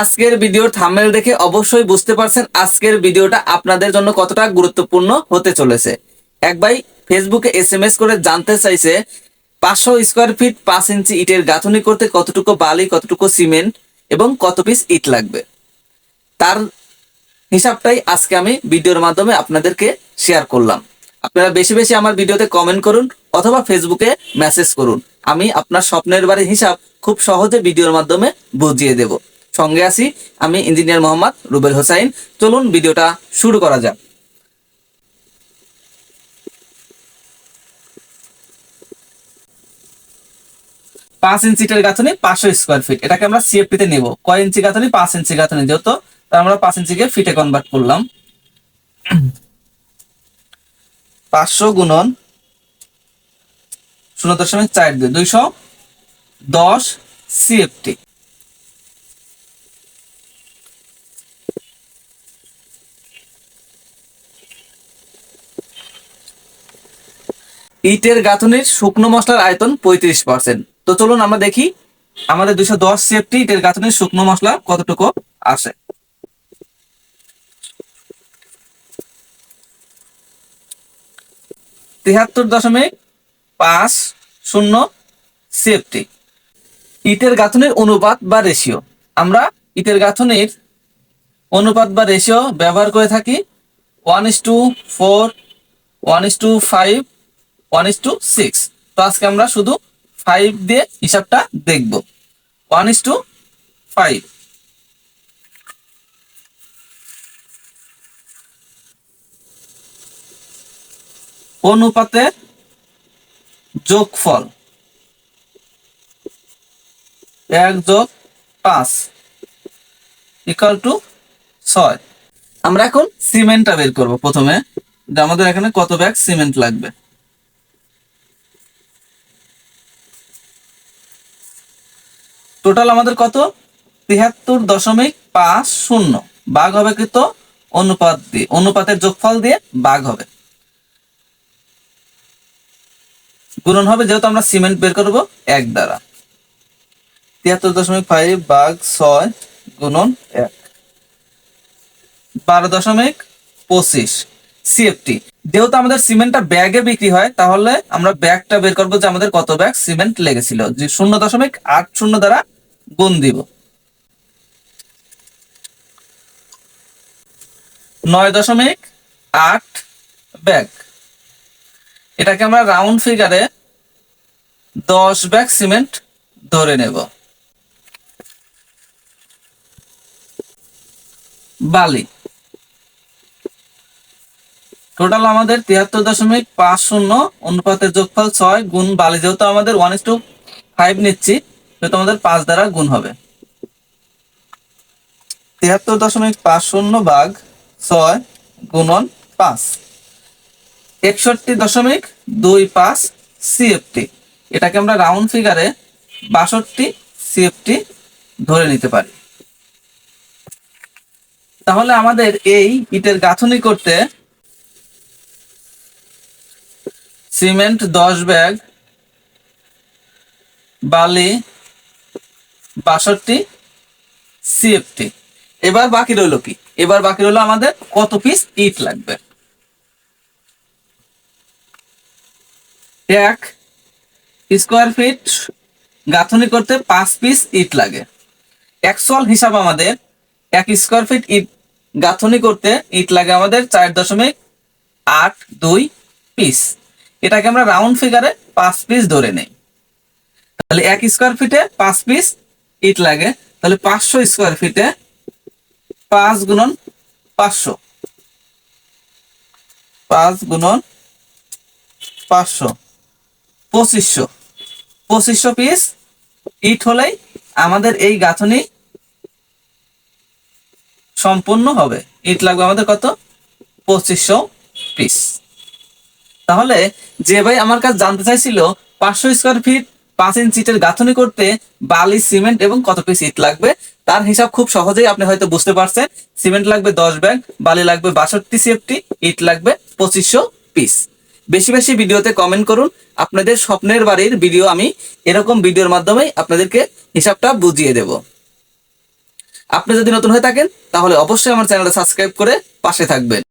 আজকের ভিডিওর থাম্বনেল দেখে অবশ্যই বুঝতে পারছেন আজকের ভিডিওটা আপনাদের জন্য কতটা গুরুত্বপূর্ণ হতে চলেছে। এক ভাই ফেসবুকে এস করে জানতে চাইছে, পাঁচশো স্কোয়ার ফিট পাঁচ ইঞ্চি ইটের গাঁথনি করতে কতটুকু বালি, কতটুকু সিমেন্ট এবং কত পিস ইট লাগবে। তার হিসাবটাই আজকে আমি ভিডিওর মাধ্যমে আপনাদেরকে শেয়ার করলাম। আপনারা বেশি বেশি আমার ভিডিওতে কমেন্ট করুন অথবা ফেসবুকে মেসেজ করুন। আমি আপনার স্বপ্নের বাড়ির হিসাব খুব সহজে ভিডিওর মাধ্যমে বুঝিয়ে দেব। সঙ্গে আছি আমি ইঞ্জিনিয়ার মোহাম্মদ রুবেল হোসাইন। চলুন ভিডিওটা শুরু করা যাক। পাঁচ ইঞ্চিটের গাঁথনি পাঁচশো স্কোয়ার ফিট এটাকে আমরা সিএফপি তে নেব। কয় ইঞ্চি গাঁথনি? পাঁচ ইঞ্চি গাঁথনি যেহেতু আমরা পাঁচ ইঞ্চিকে ফিটে কনভার্ট করলাম। পাঁচশো গুণন শূন্য দশমিক চার দুই, দুইশো দশ সিএফটি ইটের গাঁথনির শুকনো মশলার আয়তন পঁয়ত্রিশ পার্সেন্ট তো চলুন আমরা দেখি আমাদের দুশো দশ সেফটি ইটের গাঁথনির শুকনো মশলা কতটুকু আসে তেহাত্তর দশমিক পাঁচ শূন্য সেফটি ইটের গাঁথনির অনুপাত বা রেশিও আমরা ইটের গাঁথনির অনুপাত বা রেশিও ব্যবহার করে থাকি। One is to four one is to five one is to six তো আজকে আমরা শুধু ফাইভ দিয়ে হিসাবটা দেখব। ওয়ান ইস টু ফাইভ অনুপাতে যোগফল এক যোগ পাঁচ ইকাল টু ছয়। আমরা এখন সিমেন্টটা বের করব প্রথমে। যে আমাদের এখানে কত ব্যাগ সিমেন্ট লাগবে? টোটাল আমাদের কত? তিহাত্তর দশমিক পাঁচ শূন্য। বাঘ হবে কত অনুপাত দিয়ে, অনুপাতের যোগফল দিয়ে বাঘ হবে। গুণন হবে যেহেতু আমরা সিমেন্ট বের করব এক দ্বারা। তিয়াত্তর দশমিক ফাইভ বাঘ ছয় গুণন এক। বারো দশমিক পঁচিশ সিএফটি যেহেতু আমাদের সিমেন্টটা ব্যাগে বিক্রি হয়, তাহলে আমরা ব্যাগটা বের করব যে আমাদের কত ব্যাগ সিমেন্ট লেগেছিল। যে শূন্য দশমিক আট শূন্য দ্বারা গুণ দিব। নয় দশমিক আট ব্যাগ। এটাকে আমরা রাউন্ড ফিগারে দশ ব্যাগ সিমেন্ট ধরে নেব। বালি। টোটাল আমাদের তিয়াত্তর দশমিক পাঁচ শূন্য, অনুপাতের যোগফল ছয় গুণ বালি, যেহেতু আমাদের ওয়ান ইস টু ফাইভ নিচ্ছি। সেহেতু আমাদের পাঁচ দ্বারা গুণ হবে। তিয়াত্তর দশমিক পাঁচ শূন্য ভাগ ছয় গুণন পাঁচ। একষট্টি দশমিক দুই পাঁচ সিএফটি এটাকে আমরা রাউন্ড ফিগারে বাষট্টি সিএফটি ধরে নিতে পারি। তাহলে আমাদের এই ইটের গাঁথনি করতে সিমেন্ট দশ ব্যাগ, বালি বাষট্টি সিএফটি এবার বাকি রইল কি? এবার বাকি রইল আমাদের কত পিস ইট লাগবে? এক স্কোয়ার ফিট গাঁথনি করতে পাঁচ পিস ইট লাগে। অ্যাকচুয়াল হিসাব আমাদের এক স্কোয়ার ফিট ইট গাঁথনি করতে ইট লাগে আমাদের চার দশমিক আট দুই পিস এটাকে আমরা রাউন্ড ফিগারে পাঁচ পিস ধরে নেই। তাহলে এক স্কোয়ার ফিটে পাঁচ পিস ইট লাগে, তাহলে পাঁচশো স্কোয়ার ফিটে পাঁচ গুণন পাঁচশো। পাঁচ গুণন পাঁচশো। পঁচিশশো। পঁচিশশো পিস ইট হলেই আমাদের এই গাঁথনি সম্পূর্ণ হবে। ইট লাগবে আমাদের কত? পঁচিশশো পিস তাহলে যে ভাই আমার কাছে জানতে চাইছিল, পাঁচশো স্কোয়ার ফিট পাঁচ ইঞ্চ ইটের গাঁথনি করতে বালি, সিমেন্ট এবং কত পিস ইট লাগবে? তার হিসাব খুব সহজেই আপনি হয়তো বুঝতে পারছেন। সিমেন্ট লাগবে দশ ব্যাগ, বালি লাগবে বাষট্টি সিএফটি ইট লাগবে পঁচিশশো পিস বেশি বেশি ভিডিওতে কমেন্ট করুন। আপনাদের স্বপ্নের বাড়ির ভিডিও আমি এরকম ভিডিওর মাধ্যমে আপনাদেরকে হিসাবটা বুঝিয়ে দেব। আপনি যদি নতুন হয়ে থাকেন, তাহলে অবশ্যই আমার চ্যানেলটা সাবস্ক্রাইব করে পাশে থাকবেন।